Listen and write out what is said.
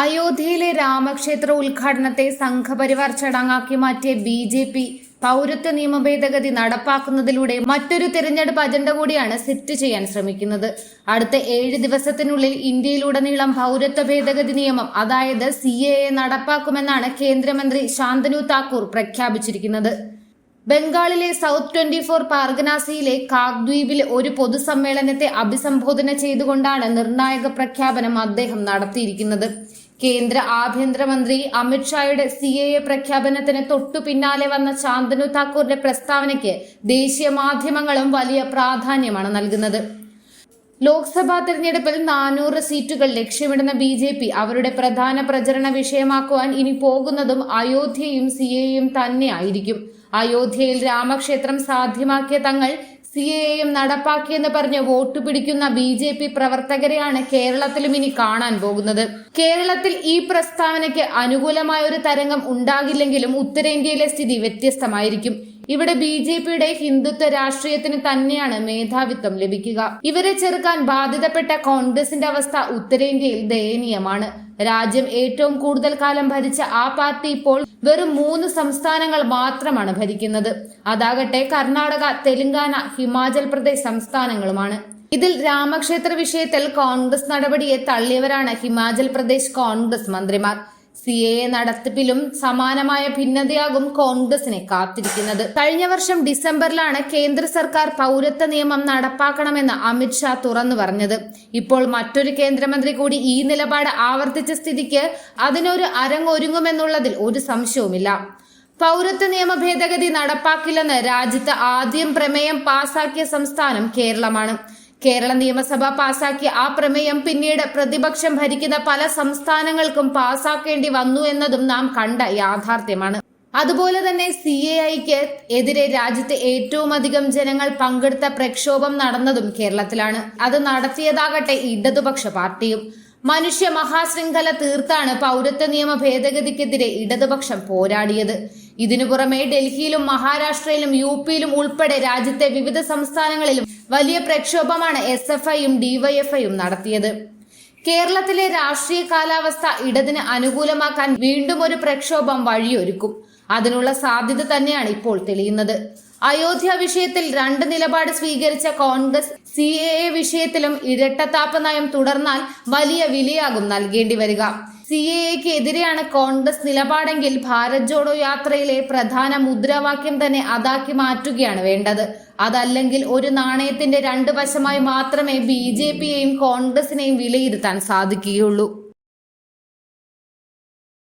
അയോധ്യയിലെ രാമക്ഷേത്ര ഉദ്ഘാടനത്തെ സംഘപരിവാർ ചടങ്ങാക്കി മാറ്റിയ ബി ജെ പി പൗരത്വ നിയമ ഭേദഗതി നടപ്പാക്കുന്നതിലൂടെ മറ്റൊരു തിരഞ്ഞെടുപ്പ് അജണ്ട കൂടിയാണ് സെറ്റ് ചെയ്യാൻ ശ്രമിക്കുന്നത്. അടുത്ത ഏഴ് ദിവസത്തിനുള്ളിൽ ഇന്ത്യയിലുടനീളം പൗരത്വ ഭേദഗതി നിയമം അതായത് സി എ നടപ്പാക്കുമെന്നാണ് കേന്ദ്രമന്ത്രി ശാന്തനു താക്കൂർ പ്രഖ്യാപിച്ചിരിക്കുന്നത്. ബംഗാളിലെ സൗത്ത് ട്വന്റി ഫോർ പാർഗനാസിയിലെ കാഗ്ദ്വീപിൽ ഒരു പൊതുസമ്മേളനത്തെ അഭിസംബോധന ചെയ്തുകൊണ്ടാണ് നിർണായക പ്രഖ്യാപനം അദ്ദേഹം നടത്തിയിരിക്കുന്നത്. കേന്ദ്ര ആഭ്യന്തരമന്ത്രി അമിത്ഷായുടെ സി എ എ പ്രഖ്യാപനത്തിന് തൊട്ടു പിന്നാലെ വന്ന ശാന്തനു താക്കൂറിന്റെ പ്രസ്താവനയ്ക്ക് ദേശീയ മാധ്യമങ്ങളും വലിയ പ്രാധാന്യമാണ് നൽകുന്നത്. ലോക്സഭാ തെരഞ്ഞെടുപ്പിൽ നാനൂറ് സീറ്റുകൾ ലക്ഷ്യമിടുന്ന ബി ജെ പി അവരുടെ പ്രധാന പ്രചരണ വിഷയമാക്കുവാൻ ഇനി പോകുന്നതും അയോധ്യയും സി എയും തന്നെയായിരിക്കും. അയോധ്യയിൽ രാമക്ഷേത്രം സാധ്യമാക്കിയ തങ്ങൾ സി എ എം നടപ്പാക്കിയെന്ന് പറഞ്ഞ് വോട്ട് പിടിക്കുന്ന ബി ജെ പി പ്രവർത്തകരെയാണ് കേരളത്തിലും ഇനി കാണാൻ പോകുന്നത്. കേരളത്തിൽ ഈ പ്രസ്താവനയ്ക്ക് അനുകൂലമായ ഒരു തരംഗം ഉണ്ടാകില്ലെങ്കിലും ഉത്തരേന്ത്യയിലെ സ്ഥിതി വ്യത്യസ്തമായിരിക്കും. ഇവിടെ ബി ജെ പിയുടെ ഹിന്ദുത്വ രാഷ്ട്രീയത്തിന് തന്നെയാണ് മേധാവിത്വം ലഭിക്കുക. ഇവരെ ചെറുക്കാൻ ബാധിതപ്പെട്ട കോൺഗ്രസിന്റെ അവസ്ഥ ഉത്തരേന്ത്യയിൽ ദയനീയമാണ്. രാജ്യം ഏറ്റവും കൂടുതൽ കാലം ഭരിച്ച ആ പാർട്ടി ഇപ്പോൾ വെറും മൂന്ന് സംസ്ഥാനങ്ങൾ മാത്രമാണ് ഭരിക്കുന്നത്. അതാകട്ടെ കർണാടക തെലങ്കാന ഹിമാചൽ പ്രദേശ് സംസ്ഥാനങ്ങളുമാണ്. ഇതിൽ രാമക്ഷേത്ര വിഷയത്തിൽ കോൺഗ്രസ് നടപടിയെ തള്ളിയവരാണ് ഹിമാചൽ പ്രദേശ് കോൺഗ്രസ് മന്ത്രിമാർ. സി എ നടത്തിപ്പിലും സമാനമായ ഭിന്നതയാകും കോൺഗ്രസിനെ കാത്തിരിക്കുന്നത്. കഴിഞ്ഞ വർഷം ഡിസംബറിലാണ് കേന്ദ്ര സർക്കാർ പൗരത്വ നിയമം നടപ്പാക്കണമെന്ന് അമിത്ഷാ തുറന്നു പറഞ്ഞത്. ഇപ്പോൾ മറ്റൊരു കേന്ദ്രമന്ത്രി കൂടി ഈ നിലപാട് ആവർത്തിച്ച സ്ഥിതിക്ക് അതിനൊരു അരങ്ങൊരുങ്ങുമെന്നുള്ളതിൽ ഒരു സംശയവുമില്ല. പൗരത്വ നിയമ ഭേദഗതി നടപ്പാക്കില്ലെന്ന് രാജ്യത്ത് ആദ്യം പ്രമേയം പാസാക്കിയ സംസ്ഥാനം കേരളമാണ്. കേരള നിയമസഭ പാസാക്കിയ ആ പ്രമേയം പിന്നീട് പ്രതിപക്ഷം ഭരിക്കുന്ന പല സംസ്ഥാനങ്ങൾക്കും പാസാക്കേണ്ടി വന്നു എന്നതും നാം കണ്ട യാഥാർത്ഥ്യമാണ്. അതുപോലെ തന്നെ സി എ ഐക്ക് എതിരെ രാജ്യത്തെ ഏറ്റവും അധികം ജനങ്ങൾ പങ്കെടുത്ത പ്രക്ഷോഭം നടന്നതും കേരളത്തിലാണ്. അത് നടത്തിയതാകട്ടെ ഇടതുപക്ഷ പാർട്ടിയും. മനുഷ്യ മഹാശൃംഖല തീർത്താണ് പൗരത്വ നിയമ ഭേദഗതിക്കെതിരെ ഇടതുപക്ഷം പോരാടിയത്. ഇതിനു പുറമെ ഡൽഹിയിലും മഹാരാഷ്ട്രയിലും യു പിയിലും ഉൾപ്പെടെ രാജ്യത്തെ വിവിധ സംസ്ഥാനങ്ങളിലും വലിയ പ്രക്ഷോഭമാണ് എസ് എഫ് ഐയും ഡിവൈഎഫ്ഐയും നടത്തിയത്. കേരളത്തിലെ രാഷ്ട്രീയ കാലാവസ്ഥ ഇടതിന് അനുകൂലമാക്കാൻ വീണ്ടും ഒരു പ്രക്ഷോഭം വഴിയൊരുക്കും. അതിനുള്ള സാധ്യത തന്നെയാണ് ഇപ്പോൾ തെളിയുന്നത്. അയോധ്യ വിഷയത്തിൽ രണ്ട് നിലപാട് സ്വീകരിച്ച കോൺഗ്രസ് സി എ വിഷയത്തിലും ഇരട്ടത്താപ്പ് നയം തുടർന്നാൽ വലിയ വിലയാകും നൽകേണ്ടി വരിക. സി എ എക്ക് എതിരെയാണ് കോൺഗ്രസ് നിലപാടെങ്കിൽ ഭാരത് ജോഡോ യാത്രയിലെ പ്രധാന മുദ്രാവാക്യം തന്നെ അതാക്കി മാറ്റുകയാണ് വേണ്ടത്. അതല്ലെങ്കിൽ ഒരു നാണയത്തിന്റെ രണ്ട് വശമായി മാത്രമേ ബി ജെ പിയെയും കോൺഗ്രസിനെയും വിലയിരുത്താൻ സാധിക്കുകയുള്ളൂ.